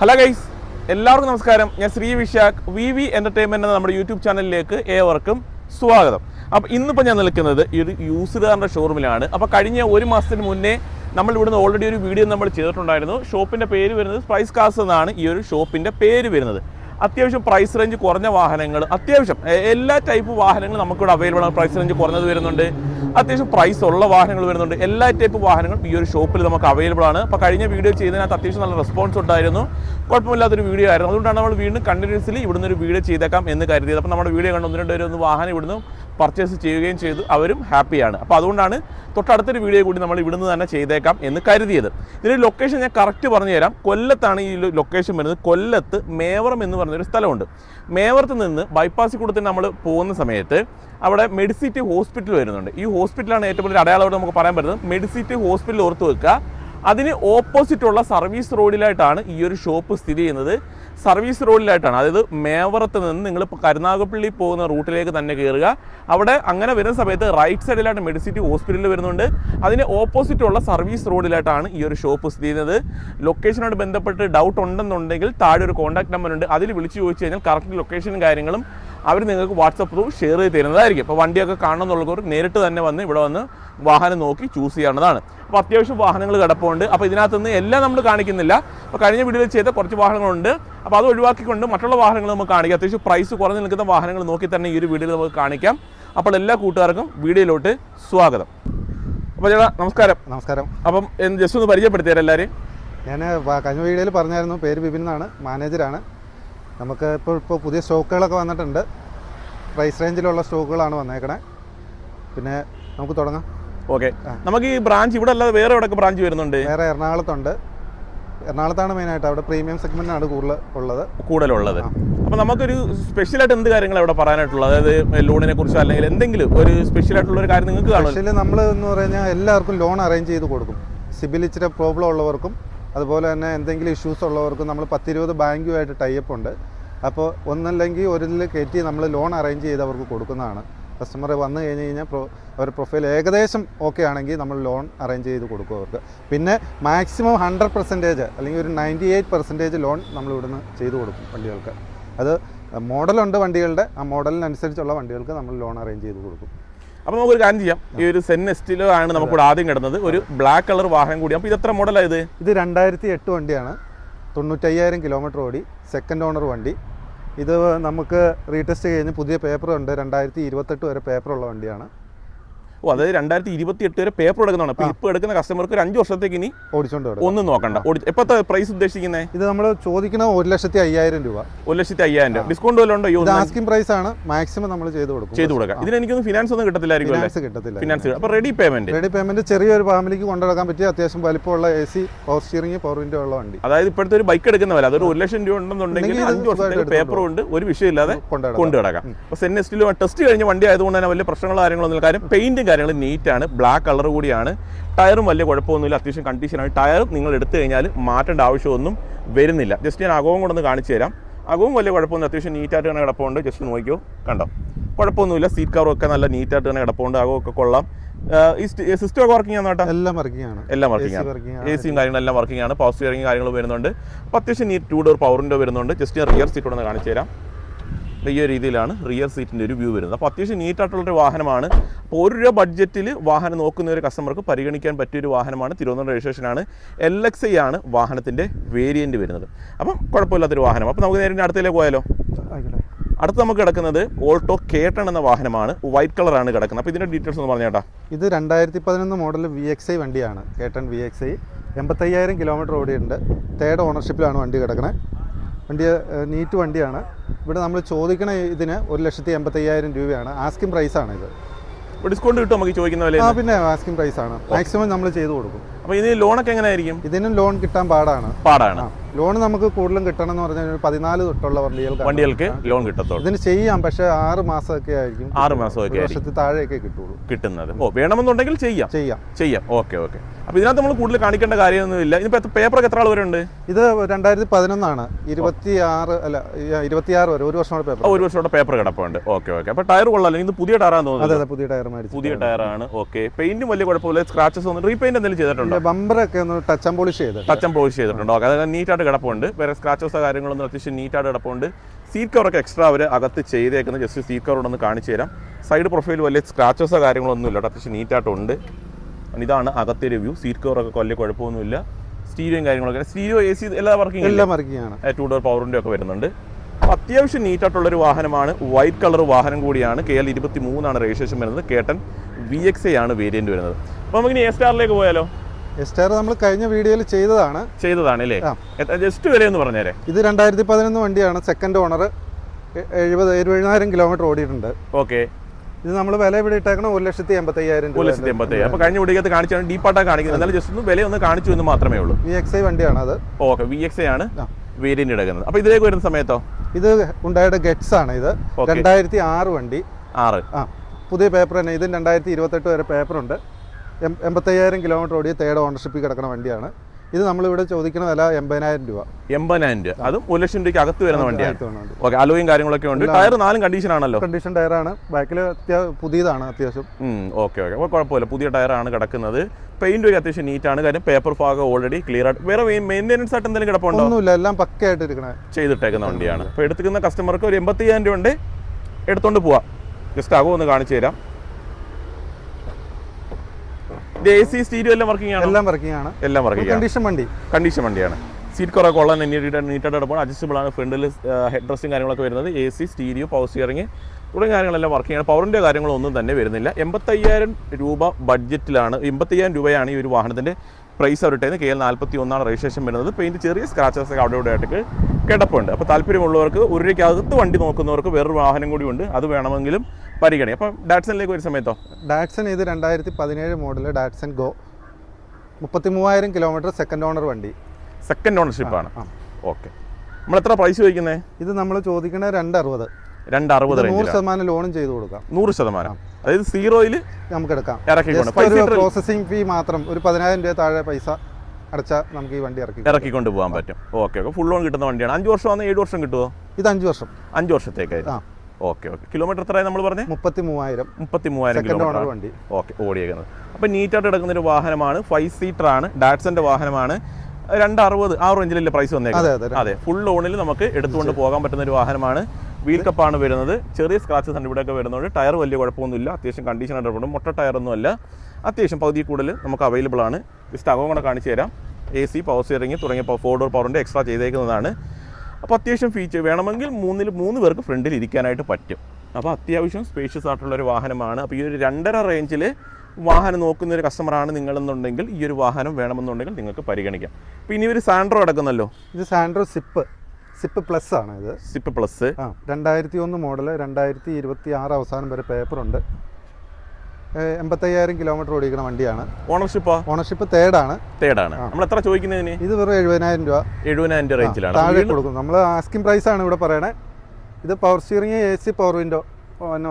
Hello guys എല്ലാവർക്കും നമസ്കാരം. ഞാൻ Sree Vishakh. V V entertainment എന്ന നമ്മുടെ യൂട്യൂബ് ചാനലിലേക്ക് ഏവർക്കും സ്വാഗതം. അപ്പോൾ ഇന്നിപ്പോൾ ഞാൻ നിൽക്കുന്നത് ഈ ഒരു യൂസ്ഡ് ഷോറൂമിലാണ് അപ്പോൾ കഴിഞ്ഞ ഒരു മാസത്തിന് മുന്നേ നമ്മൾ ഇവിടുന്ന് ഓൾറെഡി ഒരു വീഡിയോ നമ്മൾ ചെയ്തിട്ടുണ്ടായിരുന്നു. ഷോപ്പിന്റെ പേര് വരുന്നത് സ്പൈസ് കാസ് എന്നാണ് ഈ ഒരു ഷോപ്പിന്റെ പേര് വരുന്നത്. അത്യാവശ്യം പ്രൈസ് റേഞ്ച് കുറഞ്ഞ വാഹനങ്ങൾ അത്യാവശ്യം എല്ലാ ടൈപ്പ് വാഹനങ്ങളും നമുക്കിവിടെ അവൈലബിൾ ആണ്. പ്രൈസ് റേഞ്ച് കുറഞ്ഞത് വരുന്നുണ്ട്. അത്യാവശ്യം പ്രൈസ് ഉള്ള വാഹനങ്ങൾ വരുന്നുണ്ട്. എല്ലാ ടൈപ്പ് വാഹനങ്ങളും ഈ ഒരു ഷോപ്പിൽ നമുക്ക് അവൈലബിൾ ആണ്. അപ്പോൾ കഴിഞ്ഞ വീഡിയോ ചെയ്തതിനകത്ത് അത്യാവശ്യം നല്ല റെസ്പോൺസ് ഉണ്ടായിരുന്നു. കുഴപ്പമില്ലാത്തൊരു വീഡിയോ ആയിരുന്നു. അതുകൊണ്ടാണ് നമ്മൾ വീണ്ടും കണ്ടിന്യൂസ്ലി ഇവിടുന്ന് ഒരു വീഡിയോ ചെയ്തേക്കാം എന്ന് കരുതിയത്. അപ്പോൾ നമ്മുടെ വീഡിയോ കണ്ട് ഒന്ന് രണ്ട് പേര് ഒന്ന് വാഹനം ഇവിടുന്ന് പർച്ചേസ് ചെയ്യുകയും ചെയ്തു. അവരും ഹാപ്പിയാണ്. അപ്പോൾ അതുകൊണ്ടാണ് തൊട്ടടുത്തൊരു വീഡിയോ കൂടി നമ്മൾ ഇവിടുന്ന് തന്നെ ചെയ്തേക്കാം എന്ന് കരുതിയത്. ഇതിന്റെ ലൊക്കേഷൻ ഞാൻ കറക്റ്റ് പറഞ്ഞു തരാം കൊല്ലത്താണ് ഈ ലൊക്കേഷൻ വരുന്നത്. കൊല്ലത്ത് മേവറം എന്ന് പറഞ്ഞൊരു സ്ഥലമുണ്ട്. മേവറത്ത് നിന്ന് ബൈപ്പാസിൽ കൂടെ തന്നെ നമ്മൾ പോകുന്ന സമയത്ത് അവിടെ മെഡിസിറ്റി ഹോസ്പിറ്റൽ വരുന്നുണ്ട്. ഈ ഹോസ്പിറ്റലാണ് ഏറ്റവും വലിയ അടയാളമായിട്ട് നമുക്ക് പറയാൻ പറ്റുന്നത്. മെഡിസിറ്റി ഹോസ്പിറ്റൽ ഓർത്ത് വെക്കുക. അതിന് ഓപ്പോസിറ്റുള്ള സർവീസ് റോഡിലായിട്ടാണ് ഈ ഒരു ഷോപ്പ് സ്ഥിതി ചെയ്യുന്നത്. സർവീസ് റോഡിലായിട്ടാണ്. അതായത് മേവറത്ത് നിന്ന് നിങ്ങൾ കരുനാഗപ്പള്ളി പോകുന്ന റൂട്ടിലേക്ക് തന്നെ കയറുക അവിടെ അങ്ങനെ വരുന്ന സമയത്ത് റൈറ്റ് സൈഡിലായിട്ട് മെഡിസിറ്റി ഹോസ്പിറ്റലിൽ വരുന്നുണ്ട്. അതിന് ഓപ്പോസിറ്റുള്ള സർവീസ് റോഡിലായിട്ടാണ് ഈ ഒരു ഷോപ്പ് സ്ഥിതി ചെയ്യുന്നത്. ലൊക്കേഷനോട് ബന്ധപ്പെട്ട് ഡൗട്ട് ഉണ്ടെന്നുണ്ടെങ്കിൽ താഴെ ഒരു കോൺടാക്ട് നമ്പർ ഉണ്ട്. അതിൽ വിളിച്ച് ചോദിച്ചു കഴിഞ്ഞാൽ കറക്റ്റ് ലൊക്കേഷനും കാര്യങ്ങളും അവർ നിങ്ങൾക്ക് വാട്സപ്പ് ത്രൂ ഷെയർ ചെയ്ത് തരുന്നതായിരിക്കും. അപ്പോൾ വണ്ടിയൊക്കെ കാണണമെന്നുള്ളവർക്ക് നേരിട്ട് തന്നെ വന്ന് ഇവിടെ വന്ന് വാഹനം നോക്കി ചൂസ് ചെയ്യാവുന്നതാണ്. അപ്പോൾ അത്യാവശ്യം വാഹനങ്ങൾ കിടപ്പുണ്ട്. അപ്പോൾ ഇതിനകത്ത് നിന്ന് എല്ലാം നമ്മൾ കാണിക്കുന്നില്ല. അപ്പോൾ കഴിഞ്ഞ വീഡിയോയിൽ ചെയ്ത കുറച്ച് വാഹനങ്ങളുണ്ട്. അപ്പോൾ അത് ഒഴിവാക്കിക്കൊണ്ട് മറ്റുള്ള വാഹനങ്ങൾ നമുക്ക് കാണിക്കാം. അത്യാവശ്യം പ്രൈസ് കുറഞ്ഞ് നിൽക്കുന്ന വാഹനങ്ങൾ നോക്കി തന്നെ ഈ ഒരു വീഡിയോയിൽ നമുക്ക് കാണിക്കാം. അപ്പോൾ എല്ലാ കൂട്ടുകാർക്കും വീഡിയോയിലോട്ട് സ്വാഗതം. അപ്പോൾ ചേട്ടാ നമസ്കാരം. നമസ്കാരം. അപ്പം ജസ്റ്റ് ഒന്ന് പരിചയപ്പെടുത്തിയാൽ എല്ലാവരും ഞാൻ കഴിഞ്ഞ വീഡിയോയിൽ പറഞ്ഞായിരുന്നു പേര് ബിപിൻ എന്നാണ് മാനേജറാണ് നമുക്ക് ഇപ്പോൾ ഇപ്പോൾ പുതിയ സ്റ്റോക്കുകളൊക്കെ വന്നിട്ടുണ്ട്. പ്രൈസ് റേഞ്ചിലുള്ള സ്റ്റോക്കുകളാണ് വന്നേക്കണേ. പിന്നെ നമുക്ക് തുടങ്ങാം. ഓക്കെ. നമുക്ക് ഈ ബ്രാഞ്ച് ഇവിടെ അല്ലാതെ വേറെ എവിടെയൊക്കെ ബ്രാഞ്ച് വരുന്നുണ്ട്? വേറെ എറണാകുളത്തുണ്ട്. എറണാകുളത്താണ് മെയിനായിട്ട് അവിടെ പ്രീമിയം സെഗ്മെന്റാണ് കൂടുതൽ ഉള്ളത്. കൂടുതലുള്ളത്. അപ്പോൾ നമുക്കൊരു സ്പെഷ്യലായിട്ട് എന്ത് കാര്യങ്ങൾ ഇവിടെ പറയാനായിട്ടുള്ളത്? അതായത് ലോണിനെ കുറിച്ച് അല്ലെങ്കിൽ എന്തെങ്കിലും ഒരു സ്പെഷ്യൽ ആയിട്ടുള്ള ഒരു കാര്യം നിങ്ങൾക്ക് കാണും സ്പെഷ്യലി നമ്മൾ എന്ന് പറഞ്ഞാൽ എല്ലാവർക്കും ലോൺ അറേഞ്ച് ചെയ്ത് കൊടുക്കും. സിബിൽ ഇച്ചിരി പ്രോബ്ലം ഉള്ളവർക്കും അതുപോലെ തന്നെ എന്തെങ്കിലും ഇഷ്യൂസ് ഉള്ളവർക്കും നമ്മൾ പത്തിരുപത് ബാങ്കുമായിട്ട് ടൈപ്പ് ഉണ്ട്. അപ്പോൾ ഒന്നല്ലെങ്കിൽ ഒരു കയറ്റി നമ്മൾ ലോൺ അറേഞ്ച് ചെയ്ത് അവർക്ക് കൊടുക്കുന്നതാണ്. കസ്റ്റമർ വന്നു കഴിഞ്ഞ് കഴിഞ്ഞാൽ പ്രൊ അവരുടെ പ്രൊഫൈൽ ഏകദേശം ഓക്കെ ആണെങ്കിൽ നമ്മൾ ലോൺ അറേഞ്ച് ചെയ്ത് കൊടുക്കും അവർക്ക്. പിന്നെ മാക്സിമം ഹൺഡ്രഡ് പെർസെന്റേജ് അല്ലെങ്കിൽ ഒരു നയന്റി എയ്റ്റ് പെർസെന്റേജ് ലോൺ നമ്മൾ ഇവിടുന്ന് ചെയ്ത് കൊടുക്കും വണ്ടികൾക്ക്. അത് മോഡലുണ്ട് വണ്ടികളുടെ ആ മോഡലിനനുസരിച്ചുള്ള വണ്ടികൾക്ക് നമ്മൾ ലോൺ അറേഞ്ച് ചെയ്ത് കൊടുക്കും. അപ്പോൾ നമുക്കൊരു കാര്യം ചെയ്യാം. ഈ ഒരു സെൻ എസ്റ്റിലോ ആണ് നമുക്ക് ഇവിടെ ആദ്യം കിടന്നത്. ഒരു ബ്ലാക്ക് കളർ വാഹനം കൂടി. അപ്പോൾ ഇത് എത്ര മോഡലാണ് ഇത്? ഇത് രണ്ടായിരത്തി എട്ട് വണ്ടിയാണ്. തൊണ്ണൂറ്റയ്യായിരം കിലോമീറ്റർ ഓടി. സെക്കൻഡ് ഓണർ വണ്ടി. ഇത് നമുക്ക് റീടെസ്റ്റ് കഴിഞ്ഞ് പുതിയ പേപ്പർ ഉണ്ട്. രണ്ടായിരത്തി ഇരുപത്തെട്ട് വരെ പേപ്പറുള്ള വണ്ടിയാണ്. ഓ അതായത് രണ്ടായിരത്തി ഇരുപത്തി എട്ട് വരെ പേപ്പർ എടുക്കുന്നതാണ്. അപ്പോൾ ഇപ്പോൾ എടുക്കുന്ന കസ്റ്റമർക്ക് ഒരു അഞ്ച് വർഷത്തേക്ക് ഇനി ഓടിച്ചോണ്ട് വരും ഒന്നും നോക്കണ്ട. എപ്പോഴത്തെ പ്രൈസ് ഉദ്ദേശിക്കുന്നത് ഇത് നമ്മൾ ചോദിക്കുന്ന ഒരു ലക്ഷത്തി അയ്യായിരം രൂപ. ഒരു ലക്ഷത്തി അയ്യായിരം രൂപ. ഡിസ്കൗണ്ട് വല്ലതും ഉണ്ടോ? ഒന്ന് ആസ്കിംഗ് പ്രൈസ് ആണ്. മാക്സിമം നമ്മൾ ചെയ്ത് കൊടുക്കും. ചെയ്ത് കൊടുക്കാം. ഇതിന് എനിക്കൊന്നും ഫിനാൻസ് ഒന്നും കിട്ടത്തില്ലായിരിക്കും ഫിനാൻസ് കിട്ടത്തില്ല. ഫിനാൻസ് അപ്പോൾ റെഡി പേയ്മെന്റ് റെഡി പേയ്മെന്റ് ചെറിയൊരു ഫാമിലിക്ക് കൊണ്ടുനടക്കാൻ പറ്റിയ അത്യാവശ്യം വലിപ്പമുള്ള A C power steering power window ഉള്ള വണ്ടി. അതായത് ഇപ്പോഴത്തെ ഒരു ബൈക്ക് എടുക്കുന്ന വില. അതൊരു ഒരു ലക്ഷം രൂപ ഉണ്ടെന്നുണ്ടെങ്കിൽ അഞ്ച് വർഷത്തേക്ക് പേപ്പറും ഉണ്ട്. ഒരു വിഷയമില്ലാതെ കൊണ്ടുനടക്കാം. കൊണ്ടു കിടക്കാം അപ്പോൾ സെൻ എസ്റ്റിലും ടെസ്റ്റ് കഴിഞ്ഞ വണ്ടി ആയതുകൊണ്ട് തന്നെ വലിയ പ്രശ്നങ്ങളോ കാര്യങ്ങളോ കാര്യങ്ങളൊന്നും കാര്യം പെയിന്റും കാര്യങ്ങളും നീറ്റാണ് ബ്ലാക്ക് കളർ കൂടിയാണ്. ടയറും വലിയ കുഴപ്പമൊന്നുമില്ല അത്യാവശ്യം കണ്ടീഷനാണ് ടയറും നിങ്ങൾ എടുത്തു കഴിഞ്ഞാൽ മാറ്റേണ്ട ആവശ്യമൊന്നും വരുന്നില്ല. ജസ്റ്റ് ഞാൻ അകവും കൊണ്ടൊന്ന് കാണിച്ചു തരാം. അകവും വലിയ കുഴപ്പമൊന്നും അത്യാവശ്യം നീറ്റായിട്ട് തന്നെ കിടപ്പുണ്ട്. ജസ്റ്റ് നോക്കിയോ? കണ്ടോ? കുഴപ്പമൊന്നുമില്ല സീറ്റ് കവറും ഒക്കെ നല്ല നീറ്റായിട്ട് തന്നെ കിടപ്പുണ്ട്. അകമൊക്കെ കൊള്ളാം. ഈ സിസ്റ്റം ഒക്കെ വർക്കിംഗ് ആണ് കേട്ടോ എല്ലാം വർക്കിംഗ് ആണ്. എല്ലാം വർക്കിംഗ് ആണ്. എ സിയും കാര്യങ്ങളെല്ലാം വർക്കിംഗ് ആണ്. പവർ സ്റ്റിയറിംഗ് കാര്യങ്ങൾ വരുന്നുണ്ട്. അപ്പോൾ അത്യാവശ്യം നീറ്റ് ടൂ ഡോർ പവറിന്റെ വരുന്നുണ്ട്. ജസ്റ്റ് ഞാൻ റിയർ സീറ്റ് ഒന്ന് കാണിച്ചു തരാം. ഈ ഒരു രീതിയിലാണ് റിയർ സീറ്റിന്റെ ഒരു വ്യൂ വരുന്നത്. അപ്പോൾ അത്യാവശ്യം നീറ്റായിട്ടുള്ളൊരു വാഹനമാണ്. അപ്പോൾ ഒരു രൂപ ബഡ്ജറ്റിൽ വാഹനം നോക്കുന്ന ഒരു കസ്റ്റമർക്ക് പരിഗണിക്കാൻ പറ്റിയൊരു വാഹനമാണ്. തിരുവനന്തപുരം രജിസ്ട്രേഷനാണ് എൽ എക്സ് ഐ ആണ് വാഹനത്തിന്റെ വേരിയന്റ് വരുന്നത്. അപ്പം കുഴപ്പമില്ലാത്തൊരു വാഹനം. അപ്പോൾ നമുക്ക് നേരിട്ട് അടുത്തേക്ക് പോയാലോ? അടുത്ത് നമുക്ക് കിടക്കുന്നത് ഓൾട്ടോ കേട്ടൺ എന്ന വാഹനമാണ്. വൈറ്റ് കളറാണ് കിടക്കുന്നത്. അപ്പോൾ ഇതിന്റെ ഡീറ്റെയിൽസ് ഒന്ന് പറഞ്ഞേട്ടാ ഇത് രണ്ടായിരത്തി പതിനൊന്ന് മോഡൽ വി എക്സ് ഐ വണ്ടിയാണ്. കേട്ടൺ വി എക്സ് ഐ എൺപത്തയ്യായിരം കിലോമീറ്റർ ഓടിയിട്ടുണ്ട്. തേർഡ് ഓണർഷിപ്പിലാണ് വണ്ടി കിടക്കണേ. വണ്ടി നീറ്റ് വണ്ടിയാണ്. ഇവിടെ നമ്മൾ ചോദിക്കണ ഇതിന് ഒരു ലക്ഷത്തി എൺപത്തയ്യായിരം രൂപയാണ്. ആസ്കിംഗ് പ്രൈസാണ് ഇത്. ഡിസ്കൗണ്ട് കിട്ടും നമുക്ക് ചോദിക്കുന്ന പോലെ ആ പിന്നെ ആസ്കിംഗ് ആണ്. മാക്സിമം നമ്മൾ ചെയ്തു കൊടുക്കും. അപ്പോൾ ഇതിന് ലോണൊക്കെ എങ്ങനെയായിരിക്കും? ഇതിനും ലോൺ കിട്ടാൻ പാടാണ്. പാടാണ്. ലോൺ നമുക്ക് കൂടുതലും കിട്ടണം എന്ന് പറഞ്ഞാൽ ഒരു പതിനാല് തൊട്ടുള്ള വണ്ടികൾക്ക് വണ്ടികൾക്ക് ലോൺ കിട്ടത്തുള്ളൂ. ഇതിന് ചെയ്യാം പക്ഷേ ആറ് മാസമൊക്കെ ആയിരിക്കും ആറ് മാസമൊക്കെ വർഷത്തിൽ താഴെയൊക്കെ കിട്ടുള്ളൂ. കിട്ടുന്നത്. ഓ വേണമെന്നുണ്ടെങ്കിൽ ചെയ്യാം. ചെയ്യാം. ചെയ്യാം. Okay okay. അപ്പോൾ ഇതിനകത്ത് നമ്മൾ കൂടുതൽ കാണിക്കേണ്ട കാര്യമൊന്നുമില്ല. ഇതിപ്പോൾ പേപ്പറൊക്കെ എത്ര ആൾ വരെ ഉണ്ട് ഇത് രണ്ടായിരത്തി പതിനൊന്നാണ് ഇരുപത്തി ആറ് അല്ല ഇരുപത്തിയാറ് വരെ. ഒരു വർഷം പേപ്പർ ഒരു വർഷത്തോടെ പേപ്പർ കിടപ്പുണ്ട്. Okay okay. അപ്പോൾ ടയർ കൊള്ളാം ഇത് പുതിയ ടയർ അതെ തോന്നുന്നത് അതെ പുതിയ ടയർ പുതിയ ടയർ ആണ് ഓക്കെ. പെയിന്റും വലിയ കുഴപ്പമില്ല. സ്ക്രാച്ചസ് ഒന്നും റീപെയിന്റ് എന്തെങ്കിലും ചെയ്തിട്ടുണ്ടോ? ബമ്പറൊക്കെ ഒന്ന് ടച്ച് ആൻഡ് പോളിഷ് ചെയ്ത് ടച്ച് ആൻഡ് പോളിഷ് ചെയ്തിട്ടുണ്ടോ? ഓക്കെ. അതായത് നീറ്റായിട്ട് കിടപ്പുണ്ട്. വേറെ സ്ക്രാച്ചസോ കാര്യങ്ങളൊന്നും അത്യാവശ്യം നീറ്റായിട്ട് കിടപ്പുണ്ട്. സീറ്റ് കവറൊക്കെ എക്സ്ട്രാ അവർ അകത്ത് ചെയ്തേക്കുന്നത് ജസ്റ്റ് സീറ്റ് കവർ ഒന്ന് കാണിച്ചു തരാം. സൈഡ് പ്രൊഫൈൽ വലിയ സ്ക്രാച്ചസോ കാര്യങ്ങളൊന്നും ഇല്ല അത്യാവശ്യം നീറ്റായിട്ടുണ്ട്. ഇതാണ് അകത്തെ ഒരു വ്യൂ സീറ്റ് കവറൊക്കെ വലിയ കുഴപ്പമൊന്നുമില്ല. സ്റ്റീരിയോ കാര്യങ്ങളൊക്കെ. സ്റ്റീരിയോ എ സി എല്ലാ വർക്കിംഗ് എല്ലാം വർക്കിംഗ് ആണ്. ടു ഡോർ പവറിന്റെ ഒക്കെ വരുന്നുണ്ട്. അത്യാവശ്യം നീറ്റായിട്ടുള്ളൊരു വാഹനമാണ്. വൈറ്റ് കളർ വാഹനം കൂടിയാണ്. കെ എൽ ഇരുപത്തി മൂന്നാണ് രജിസ്ട്രേഷൻ വരുന്നത്. കേട്ടൻ വി എക്സ് എ ആണ് വേരിയന്റ് വരുന്നത്. അപ്പോൾ നമുക്കിനി എ സ്റ്റാറിലേക്ക് പോയാലോ? എസ്റ്റാർ നമ്മൾ കഴിഞ്ഞ വീഡിയോയിൽ ചെയ്തതാണ്. ചെയ്തതാണ് അല്ലേ? ജസ്റ്റ് വില എന്ന് പറഞ്ഞേരെ ഇത് രണ്ടായിരത്തി പതിനൊന്ന് വണ്ടിയാണ്. സെക്കൻഡ് ഓണർ എഴുപത് എഴുപതിനായിരം കിലോമീറ്റർ ഓടിയിട്ടുണ്ട്. ഓക്കെ. ഇത് നമ്മൾ വില ഇവിടെ ഇട്ടേക്കണം ഒരു ലക്ഷത്തി എൺപത്തി അയ്യായിരം ഒരു ലക്ഷത്തി എൺപത്തി അപ്പോൾ കഴിഞ്ഞ വീഡിയോക്കകത്ത് കാണിച്ചാണ് ഡീപ്പായിട്ടാണ് കാണിക്കുന്നത്. എന്നാലും ജസ്റ്റ് ഒന്ന് വില ഒന്ന് കാണിച്ചു എന്ന് മാത്രമേ ഉള്ളൂ. വി എക്സ് ഐ വണ്ടിയാണ് അത്. ഓക്കെ വി എക്സ് ഐ ആണ്. വേരിയന്റ് എടുക്കുന്നത്. അപ്പോൾ ഇതിലേക്ക് വരുന്ന സമയത്തോ? ഇത് ഉണ്ടായിട്ട് ഗെറ്റ്സ് ആണ് ഇത്. രണ്ടായിരത്തി ആറ് വണ്ടി. ആറ്. ആ. പുതിയ പേപ്പർ തന്നെ. ഇതിന് രണ്ടായിരത്തി ഇരുപത്തെട്ട് വരെ പേപ്പറുണ്ട് എൺപത്തയ്യായിരം കിലോമീറ്റർ ഓടിയ തേർഡ് ഓണർഷിപ്പിൽ കിടക്കുന്ന വണ്ടിയാണ്. ഇത് നമ്മളിവിടെ ചോദിക്കുന്ന വില എൺപതിനായിരം രൂപ. എൺപതിനായിരം രൂപ. അതും ഒരു ലക്ഷം രൂപയ്ക്ക് അകത്ത് വരുന്ന വണ്ടിയാണ്. ഓക്കെ അലോയും കാര്യങ്ങളൊക്കെ ഉണ്ട്. ടയർ നാലും കണ്ടീഷൻ ആണല്ലോ? കണ്ടീഷൻ ടയറാണ് ബാക്കിൽ പുതിയതാണ് അത്യാവശ്യം. Okay okay. അപ്പോൾ കുഴപ്പമില്ല. പുതിയ ടയർ ആണ് കിടക്കുന്നത്. പെയിന്റ് ഒക്കെ അത്യാവശ്യം നീറ്റാണ് കാര്യം പേപ്പർ ഭാഗം ഓൾറെഡി ക്ലിയർ ആയിട്ട്. വേറെ മെയിന്റെനൻസ് ആയിട്ട് എന്തെങ്കിലും കിടപ്പുണ്ടോ? ഒന്നുമില്ല. എല്ലാം പക്കയായിട്ട് ഇരിക്കണേ. ചെയ്തിട്ടേക്കുന്ന വണ്ടിയാണ്. അപ്പോൾ എടുത്തുക്കുന്ന കസ്റ്റമർക്ക് ഒരു എൺപത്തിയ്യായിരം രൂപ ഉണ്ട്. എടുത്തോണ്ട് പോവാം. ജസ്റ്റ് അകം ഒന്ന് കാണിച്ചു തരാം. ഇത് എ സി സ്റ്റീരിയോ എല്ലാം വർക്കിംഗ് ആണ്? എല്ലാം വർക്കിംഗ് ആണ്. എല്ലാം വർക്കിംഗ് കണ്ടീഷൻ വണ്ടി. കണ്ടീഷൻ വണ്ടിയാണ്. സീറ്റ് കുറേ കൊള്ളാൻ നീറ്റഡ് കിടപ്പോൾ അഡ്ജസ്റ്റബിൾ ആണ് ഫ്രണ്ടിൽ ഹെഡ് ഡ്രസ്സും കാര്യങ്ങളൊക്കെ വരുന്നത്. A C stereo power steering തുടങ്ങിയ കാര്യങ്ങളെല്ലാം വർക്കിംഗ് ആണ്. പവറിന്റെ കാര്യങ്ങളൊന്നും തന്നെ വരുന്നില്ല. എൺപത്തയ്യായിരം രൂപ ബഡ്ജറ്റിലാണ് എൺപത്തയ്യായിരം രൂപയാണ് ഈ ഒരു വാഹനത്തിന്റെ പ്രൈസ് അവരുടെ കെ എൽ നാൽപ്പത്തി ഒന്നാണ് രജിസ്ട്രേഷൻ വരുന്നത്. പെയിന്റ് ചെറിയ സ്ക്രാച്ചസ് ഒക്കെ അവിടെ ഇവിടെ ആയിട്ട് കിടപ്പുണ്ട്. അപ്പോൾ താല്പര്യമുള്ളവർക്ക് ഒരു രൂപയ്ക്കകത്ത് വണ്ടി നോക്കുന്നവർക്ക് വേറൊരു വാഹനം കൂടി ഉണ്ട്. അത് വേണമെങ്കിലും പരിഗണി അപ്പം ഡാറ്റ്സണിലേക്ക് ഒരു സമയത്തോ? ഡാറ്റ്സൺ ഇത് രണ്ടായിരത്തി പതിനേഴ് മോഡൽ ഡാറ്റ്സൺ ഗോ. മുപ്പത്തി മൂവായിരം കിലോമീറ്റർ സെക്കൻഡ് ഓണർ വണ്ടി സെക്കൻഡ് ഓണർഷിപ്പാണ്. ഓക്കെ നമ്മൾ എത്ര പ്രൈസ് ചോദിക്കുന്നത് ഇത് നമ്മൾ ചോദിക്കുന്നത് രണ്ട് അറുപത് രണ്ട് അറുപത് നൂറ് ശതമാനം ലോണും ചെയ്തു കൊടുക്കാം. നൂറ് ശതമാനം. അതായത് സീറോയിൽ നമുക്ക് എടുക്കാം ഇറക്കി പ്രോസസ്സിംഗ് ഫീ മാത്രം ഒരു പതിനായിരം രൂപ താഴെ പൈസ അടച്ചാൽ നമുക്ക് ഈ വണ്ടി ഇറക്കി ഇറക്കിക്കൊണ്ട് പോകാൻ പറ്റും. Okay okay. ഫുൾ ലോൺ കിട്ടുന്ന വണ്ടിയാണ്. അഞ്ച് വർഷം വന്നാൽ ഏഴ് വർഷം കിട്ടുമോ ഇത് അഞ്ച് വർഷം. അഞ്ച് വർഷത്തേക്കായിരുന്നു. Okay okay. കിലോമീറ്റർ എത്രയായി നമ്മൾ പറഞ്ഞേ? മുപ്പത്തി മൂവായിരം മുപ്പത്തി മൂവായിരം കിലോമീറ്റർ വണ്ടി. ഓക്കെ ഓടിയേക്കുന്നത്. അപ്പോൾ നീറ്റായിട്ട് എടുക്കുന്ന ഒരു വാഹനമാണ്. ഫൈവ് സീറ്റർ ആണ്. ഡാറ്റ്സന്റെ വാഹനമാണ്. രണ്ട് അറുപത് ആ റേഞ്ചിലല്ലേ പ്രൈസ് വന്നേക്കുന്നത്? അതെ ഫുൾ ലോണിൽ നമുക്ക് എടുത്തുകൊണ്ട് പോകാൻ പറ്റുന്ന ഒരു വാഹനമാണ്. വീൽ കപ്പാണ് വരുന്നത്. ചെറിയ സ്ക്രാച്ചസ് ഉണ്ട് ഇവിടെയൊക്കെ വരുന്നുണ്ട് ടയർ വലിയ കുഴപ്പമൊന്നുമില്ല. അത്യാവശ്യം കണ്ടീഷൻ ഇടപെടും. മൊട്ട ടയറൊന്നും അല്ല അത്യാവശ്യം പകുതി കൂടുതൽ നമുക്ക് അവൈലബിൾ ആണ്. ജസ്റ്റ് അകം കൂടെ കാണിച്ചു തരാം. എ സി പവർ സ്റ്റിയറിംഗ് തുടങ്ങിയ ഫോർ ഡോർ പവറിന്റെ എക്സ്ട്രാ ചെയ്തേക്കുന്നതാണ്. അപ്പോൾ അത്യാവശ്യം ഫീച്ചർ വേണമെങ്കിൽ മൂന്നിൽ മൂന്ന് പേർക്ക് ഫ്രണ്ടിൽ ഇരിക്കാനായിട്ട് പറ്റും. അപ്പോൾ അത്യാവശ്യം സ്പേഷ്യസ് ആയിട്ടുള്ള ഒരു വാഹനമാണ്. അപ്പോൾ ഈ ഒരു രണ്ടര റേഞ്ചിൽ വാഹനം നോക്കുന്ന ഒരു കസ്റ്റമറാണ് നിങ്ങളെന്നുണ്ടെങ്കിൽ ഈ ഒരു വാഹനം വേണമെന്നുണ്ടെങ്കിൽ നിങ്ങൾക്ക് പരിഗണിക്കാം. അപ്പോൾ ഇനി ഒരു സാൻഡ്രോ അടക്കുന്നല്ലോ ഇത് സാൻഡ്രോ സിപ്പ് സിപ്പ് പ്ലസ് ആണ് ഇത്. Zip plus. ആ രണ്ടായിരത്തി ഒന്ന് മോഡൽ രണ്ടായിരത്തി ഇരുപത്തി ആറ് അവസാനം വരെ പേപ്പറുണ്ട്. എൺപത്തയ്യായിരം കിലോമീറ്റർ ഓടിക്കുന്ന വണ്ടിയാണ്. ഓണർഷിപ്പ്? ഓണർഷിപ്പ് തേർഡാണ്. തേർഡാണ്. നമ്മൾ എത്ര ചോദിക്കുന്നതിന് ഇത് വെറും എഴുപതിനായിരം രൂപ. എഴുപതിനായിരം രൂപ റേഞ്ചിലാണ് താഴെ കൊടുക്കും. നമ്മൾ ആസ്കിംഗ് പ്രൈസ് ആണ് ഇവിടെ പറയണേ. ഇത് power steering A C power window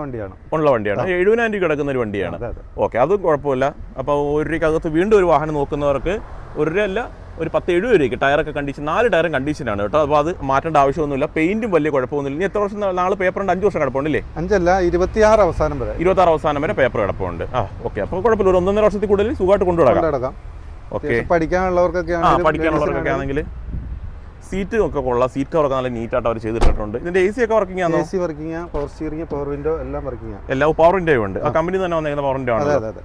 വണ്ടിയാണ്. ഉള്ള വണ്ടിയാണ്. എഴുപതിനായിരം രൂപ കിടക്കുന്ന ഒരു വണ്ടിയാണ്. ഓക്കെ അതും കുഴപ്പമില്ല. അപ്പോൾ ഒരു രൂപയ്ക്കകത്ത് വീണ്ടും ഒരു വാഹനം നോക്കുന്നവർക്ക് ഒരു രൂപ അല്ല ഒരു പത്ത് എഴുപത് രൂപയ്ക്ക് ടയറൊക്കെ കണ്ടീഷൻ നാല് ടയറും കണ്ടീഷനാണ് കേട്ടോ. അപ്പോൾ അത് മാറ്റേണ്ട ആവശ്യമൊന്നുമില്ല. പെയിന്റും വലിയ കുഴപ്പമൊന്നുമില്ല. ഇനി എത്ര വർഷം നാളെ പേപ്പറുണ്ട് അഞ്ച് വർഷം കിടപ്പുണ്ടല്ലേ? അഞ്ചല്ല ഇരുപത്തിയാറ് അവസാനം വരെ. ഇരുപത്താറ് അവസാനം വരെ പേപ്പർ കിടപ്പുണ്ട്. ആ ഓക്കെ. അപ്പോൾ കുഴപ്പമില്ല. ഒരു ഒന്നൊന്നര വർഷത്തിൽ കൂടുതൽ സുഖമായിട്ട് കൊണ്ടടക്കാം ഓക്കെ. പഠിക്കാനുള്ളവർക്കൊക്കെ ആ പഠിക്കാനുള്ളവർക്കൊക്കെ ആണെങ്കിൽ സീറ്റ് ഒക്കെ കൊള്ളാം. സീറ്റ് കവർ ഒക്കെ നല്ല നീറ്റായിട്ട് അവർ ചെയ്തിട്ടുണ്ട് ഇതിന്റെ എ സി ഒക്കെ വർക്കിംഗ് ആണോ? A C working power steering power window എല്ലാം വർക്കിംഗ് എല്ലാം വിൻഡോ ഉണ്ട്. ആ കമ്പനി തന്നെ വന്നേക്കുന്ന വിൻഡോ ആണ് അതെ അതെ അതെ.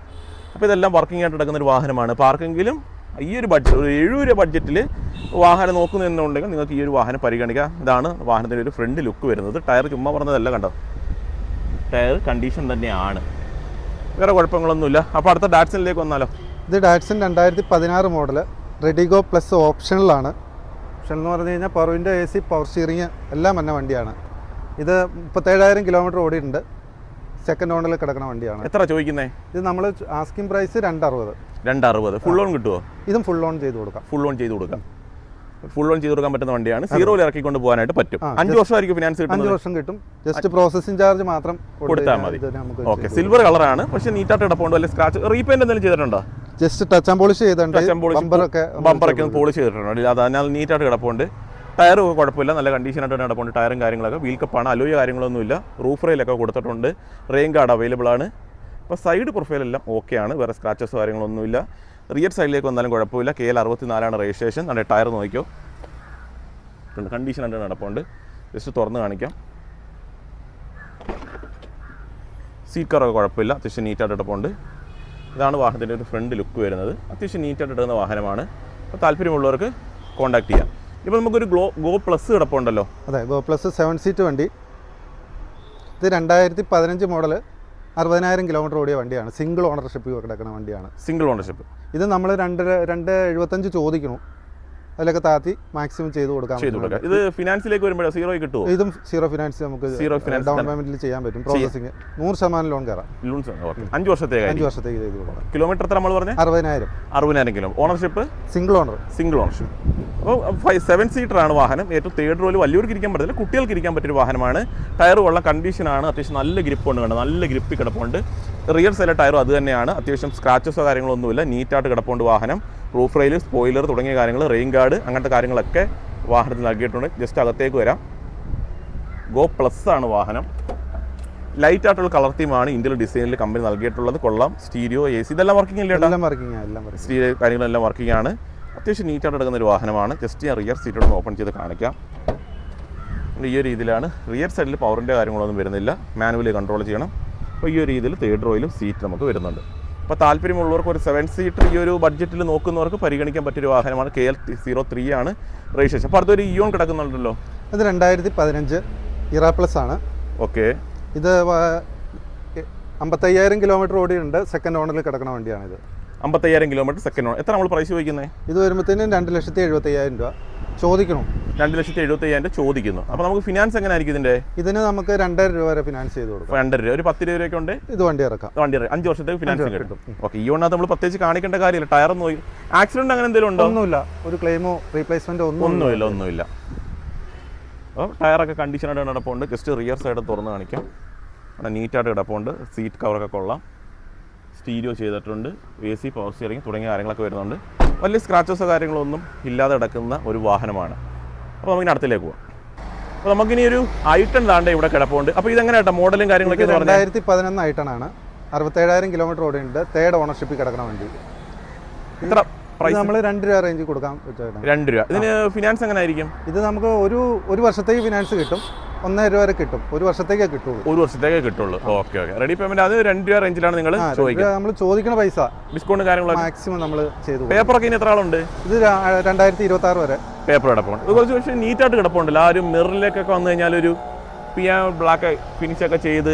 അപ്പോൾ ഇതെല്ലാം വർക്കിംഗ് ആയിട്ട് നടക്കുന്ന ഒരു വാഹനമാണ്. അപ്പോൾ ആർക്കെങ്കിലും ഈ ഒരു ബഡ്ജറ്റ് ഒരു എഴുപത് രൂപ ബഡ്ജറ്റിൽ വാഹനം നോക്കുന്നുണ്ടെങ്കിൽ നിങ്ങൾക്ക് ഈ ഒരു വാഹനം പരിഗണിക്കാം. ഇതാണ് വാഹനത്തിന്റെ ഒരു ഫ്രണ്ട് ലുക്ക് വരുന്നത്. ടയർ ചുമ്മാ പറഞ്ഞതല്ല കണ്ടോ? ടയർ കണ്ടീഷൻ തന്നെയാണ്. വേറെ കുഴപ്പങ്ങളൊന്നുമില്ല. അപ്പോൾ അടുത്ത ഡാറ്റ്സണിലേക്ക് വന്നാലോ? ഇത് ഡാറ്റ്സൺ രണ്ടായിരത്തി പതിനാറ് മോഡൽ റെഡിഗോ പ്ലസ് ഓപ്ഷനിലാണ് ഓപ്ഷൻ എന്ന് പറഞ്ഞു കഴിഞ്ഞാൽ power window A C power steering എല്ലാം വന്ന വണ്ടിയാണ്. ഇത് മുപ്പത്തേഴായിരം കിലോമീറ്റർ ഓടിയിട്ടുണ്ട്. സെക്കൻഡ് ഓണിൽ കിടക്കുന്ന വണ്ടിയാണ്. എത്ര ചോദിക്കുന്നേ? ഇത് നമ്മൾ ആസ്കിംഗ് പ്രൈസ് രണ്ടറുപത്. രണ്ടറുപത്. ഫുൾ ഓൺ കിട്ടുമോ ഇതും ഫുൾ ഓൺ ചെയ്ത് കൊടുക്കാം. ഫുൾ ഓൺ ചെയ്ത് കൊടുക്കാം. ഫുൾ ഓൺ ചെയ്ത് കൊടുക്കാൻ പറ്റുന്ന വണ്ടിയാണ്. സീറോയിൽ ഇറക്കിക്കൊണ്ട് പോകാനായിട്ട് പറ്റും. അഞ്ച് വർഷമായിരിക്കും ഫിനാൻസ് കിട്ടും അഞ്ച് വർഷം കിട്ടും. ജസ്റ്റ് പ്രോസസിംഗ് ചാർജ് മാത്രം കൊടുത്തു കൊടുത്താൽ മതി. ഓക്കെ സിൽവർ കളറാണ് പക്ഷേ നീറ്റായിട്ട് ഇടപ്പുണ്ട് അല്ലെങ്കിൽ സ്ക്രാച്ച് റീപെയിന്റ് എന്തെങ്കിലും ചെയ്തിട്ടുണ്ടോ? ജസ്റ്റ് ടച്ച് ആൻഡ് പോളിഷ് ചെയ്തിട്ടുണ്ട്. ബമ്പറൊക്കെ ബമ്പറൊക്കെ പോളിഷ് ചെയ്തിട്ടുണ്ട്. അത് അതിനാൽ നീറ്റായിട്ട് കിടപ്പുണ്ട്. ടയർ കുഴപ്പമില്ല. നല്ല കണ്ടീഷനായിട്ട് തന്നെ കിടപ്പുണ്ട്. ടയറും കാര്യങ്ങളൊക്കെ. വീൽ കപ്പാണ് അലോയ കാര്യങ്ങളൊന്നുമില്ല റൂഫ് റെയിലൊക്കെ കൊടുത്തിട്ടുണ്ട്. റെയിൻ ഗാർഡ് അവൈലബിൾ ആണ്. അപ്പോൾ സൈഡ് പ്രൊഫൈൽ എല്ലാം ഓക്കെ ആണ്. വേറെ സ്ക്രാച്ചസ് കാര്യങ്ങളൊന്നുമില്ല റിയർ സൈഡിലേക്ക് വന്നാലും കുഴപ്പമില്ല. കെ എൽ അറുപത്തി നാലാണ് രജിസ്ട്രേഷൻ നമ്മുടെ ടയർ നോക്കിയോ ആയിട്ട് നടപ്പുണ്ട് ജസ്റ്റ് തുറന്ന് കാണിക്കാം. സീറ്റ് കവറൊക്കെ കുഴപ്പമില്ല. അത്യാവശ്യം നീറ്റായിട്ട് ഇടപ്പുണ്ട് ഇതാണ് വാഹനത്തിന്റെ ഒരു ഫ്രണ്ട് ലുക്ക് വരുന്നത്. അത്യാവശ്യം നീറ്റായിട്ട് ഇടുന്ന വാഹനമാണ്. അപ്പോൾ താല്പര്യമുള്ളവർക്ക് കോൺടാക്ട് ചെയ്യാം. ഇപ്പോൾ നമുക്കൊരു ഗ്ലോ ഗോ പ്ലസ് കിടപ്പുണ്ടല്ലോ. അതെ ഗോ പ്ലസ് സെവൻ സീറ്റ് വണ്ടി. ഇത് രണ്ടായിരത്തി പതിനഞ്ച് മോഡൽ അറുപതിനായിരം കിലോമീറ്റർ ഓടിയ വണ്ടിയാണ്. സിംഗിൾ ഓണർഷിപ്പ് കിടക്കുന്ന വണ്ടിയാണ്. സിംഗിൾ ഓണർഷിപ്പ് ഇത് നമ്മൾ രണ്ട് രണ്ട് എഴുപത്തഞ്ച് ചോദിക്കണം അതിലൊക്കെ താത്തി മാക്സിമം ചെയ്ത് കൊടുക്കാൻ ചെയ്തു കൊടുക്കാം. ഇത് ഫിനാൻസിലേക്ക് വരുമ്പോൾ സീറോ കിട്ടുമോ ഇതും സീറോ ഫിനാൻസ് നമുക്ക് സീറോ ഡൗൺ പേയ്മെന്റിൽ ചെയ്യാൻ പറ്റും. പ്രോസസിങ് നൂറ് ശതമാനം ലോൺ കയറാം. ഓക്കെ അഞ്ച് വർഷത്തേക്ക് അഞ്ച് വർഷത്തേക്ക് ചെയ്ത് കൊടുക്കാം കിലോമീറ്റർ എത്ര നമ്മൾ പറഞ്ഞത് അറുപതിനായിരം. അറുപതിനായിരം kilo ownership single owner single ownership അപ്പോൾ ഫൈവ് സെവൻ സീറ്റർ ആണ് വാഹനം. ഏറ്റവും തേർഡ് റോയിൽ വലിയവർക്ക് ഇരിക്കാൻ പറ്റില്ല കുട്ടികൾക്ക് ഇരിക്കാൻ പറ്റിയൊരു വാഹനമാണ്. ടയർ ഉള്ള കണ്ടീഷനാണ് അത്യാവശ്യം നല്ല ഗ്രിപ്പ് ഉണ്ട് കണ്ടോ? നല്ല ഗ്രിപ്പ് കിടപ്പുണ്ട്. റിയർ സെല ടയറും അത് തന്നെയാണ്. അത്യാവശ്യം സ്ക്രാച്ചസോ കാര്യങ്ങളൊന്നുമില്ല. നീറ്റായിട്ട് കിടപ്പുണ്ട് വാഹനം. റൂഫ് റെയിൽ സ്പോയിലർ തുടങ്ങിയ കാര്യങ്ങൾ റെയിൻ ഗാർഡ് അങ്ങനത്തെ കാര്യങ്ങളൊക്കെ വാഹനത്തിൽ നൽകിയിട്ടുണ്ട്. ജസ്റ്റ് അകത്തേക്ക് വരാം. ഗോ പ്ലസ് ആണ് വാഹനം. ലൈറ്റ് ആയിട്ടുള്ള കളർ തീമാണ് ഇന്ത്യയിലെ ഡിസൈനിൽ കമ്പനി നൽകിയിട്ടുള്ളത്. കൊള്ളാം. സ്റ്റീരിയോ എ സി ഇതെല്ലാം വർക്കിംഗ് അല്ലേ എല്ലാം വർക്കിംഗ് എല്ലാം സ്റ്റീരിയോ കാര്യങ്ങളെല്ലാം വർക്കിംഗ് ആണ്. അത്യാവശ്യം നീറ്റായിട്ട് എടുക്കുന്ന ഒരു വാഹനമാണ്. ജസ്റ്റ് ഞാൻ റിയർ സീറ്റോട് ഓപ്പൺ ചെയ്ത് കാണിക്കാം. ഈ ഒരു രീതിയിലാണ്. റിയർ സൈഡിൽ പവറിന്റെ കാര്യങ്ങളൊന്നും വരുന്നില്ല. മാനുവലി കൺട്രോൾ ചെയ്യണം. അപ്പോൾ ഈ ഒരു രീതിയിൽ തേർഡ് റോയിലും സീറ്റ് നമുക്ക് വരുന്നുണ്ട്. അപ്പോൾ താല്പര്യമുള്ളവർക്ക് ഒരു സെവൻ സീറ്റർ ഈ ഒരു ബഡ്ജറ്റിൽ നോക്കുന്നവർക്ക് പരിഗണിക്കാൻ പറ്റിയൊരു വാഹനമാണ് കെ എൽ സീറോ ത്രീ ആണ് രജിസ്ട്രേഷൻ അപ്പോൾ അടുത്തൊരു ഇയോൺ കിടക്കുന്നുണ്ടല്ലോ. അത് രണ്ടായിരത്തി പതിനഞ്ച് ഇറ പ്ലസ് ആണ്. ഓക്കെ. ഇത് അമ്പത്തയ്യായിരം കിലോമീറ്റർ ഓടിയുണ്ട് സെക്കൻഡ് ഓണറിൽ കിടക്കുന്ന വണ്ടിയാണിത്. അമ്പത്തയ്യായിരം കിലോമീറ്റർ സെക്കൻഡ് ഓണർ എത്ര നമ്മൾ പ്രൈസ് ചോദിക്കുന്നത് ഇത് വരുമ്പോഴത്തേനും രണ്ട് ലക്ഷത്തി എഴുപത്തയ്യായിരം രൂപ. ചോദിക്കണം. രണ്ട് ലക്ഷത്തി എഴുപത്തി അയ്യായിരം ചോദിക്കുന്നു. അപ്പോൾ നമുക്ക് ഫിനാൻസ് എങ്ങനെ ആയിരിക്കും ഇതിന്റെ? ഇതിന് നമുക്ക് രണ്ടര രൂപ വരെ ഫിനാൻസ് ചെയ്ത് കൊടുക്കാം. രണ്ടര രൂപ. ഒരു പത്ത് രൂപ വരെയൊക്കെ ഉണ്ട്? ഇത് വണ്ടി ഇറക്കാം. വണ്ടി ഇറക്കാം അഞ്ച് വർഷത്തേക്ക് ഫിനാൻസ് കിട്ടും. ഓക്കെ ഈ ഒന്നാമത് നമ്മൾ പ്രത്യേകിച്ച് കാണിക്കേണ്ട കാര്യമില്ല. ടയർ ഒന്നും ആക്സിഡന്റ് അങ്ങനെ എന്തെങ്കിലും ഉണ്ടോ? ഒന്നുമില്ല. ഒരു ക്ലെയിമോ റീപ്ലേസ്മെന്റോ ഒന്നും ഒന്നുമില്ല. ഒന്നുമില്ല അപ്പോൾ ടയറൊക്കെ കണ്ടീഷനായിട്ട് കിടപ്പുണ്ട്. ജസ്റ്റ് റിയർ സൈഡ് തുറന്ന് കാണിക്കാം. അവിടെ നീറ്റായിട്ട് കിടപ്പുണ്ട്. സീറ്റ് കവറൊക്കെ കൊള്ളാം. സ്റ്റീരിയോ ചെയ്തിട്ടുണ്ട്. എ സി പവർ സ്റ്റിയറിങ് തുടങ്ങിയ കാര്യങ്ങളൊക്കെ വരുന്നുണ്ട്. വലിയ സ്ക്രാച്ചസോ കാര്യങ്ങളൊന്നും ഇല്ലാതെ കിടക്കുന്ന ഒരു വാഹനമാണ്. അപ്പോൾ നമുക്കിനി അടുത്തിലേക്ക് പോകാം അപ്പോൾ നമുക്കിനി ഒരു ഐട്ടൺ താണ്ട് ഇവിടെ കിടപ്പുണ്ട്. അപ്പോൾ ഇതെങ്ങനെ കേട്ടോ മോഡലും കാര്യങ്ങളൊക്കെ രണ്ടായിരത്തി പതിനൊന്ന് ഐട്ടൺ ആണ്. അറുപത്തേഴായിരം കിലോമീറ്റർ ഓടിയുണ്ട് തേർഡ് ഓണർഷിപ്പിൽ കിടക്കണ വണ്ടി. ഇത്ര നമ്മൾ രണ്ട് രൂപ റേഞ്ച് കൊടുക്കാൻ പറ്റും. രണ്ട് രൂപ. ഇതിന് ഫിനാൻസ് എങ്ങനെ ആയിരിക്കും ഇത് നമുക്ക് ഒരു ഒരു വർഷത്തേക്ക് ഫിനാൻസ് കിട്ടും. ഒന്നര രൂപ വരെ കിട്ടും. ഒരു വർഷത്തേക്കേ കിട്ടുള്ളൂ. ഒരു വർഷത്തേക്കേ കിട്ടുള്ളൂ. ഓക്കെ ഓക്കെ റെഡി പേയ്മെന്റ് അത് രണ്ട് രൂപ റേഞ്ചിലാണ് നിങ്ങൾ ചോദിക്കുക നമ്മൾ ചോദിക്കുന്ന പൈസ. ഡിസ്കൗണ്ട് കാര്യങ്ങളൊക്കെ? മാക്സിമം നമ്മൾ ചെയ്തു പേപ്പറൊക്കെ ഇനി എത്ര ആളുണ്ട്? ഇത് രണ്ടായിരത്തി ഇരുപത്തി ആറ് വരെ. പേപ്പർ കിടപ്പുണ്ട്. ഇത് കുറച്ച് പക്ഷേ നീറ്റായിട്ട് കിടപ്പുണ്ടല്ലോ. ആ ഒരു മിററിലേക്കൊക്കെ വന്നു കഴിഞ്ഞാൽ ഒരു പിയാ ബ്ലാക്ക് ഫിനിഷ് ഒക്കെ ചെയ്ത്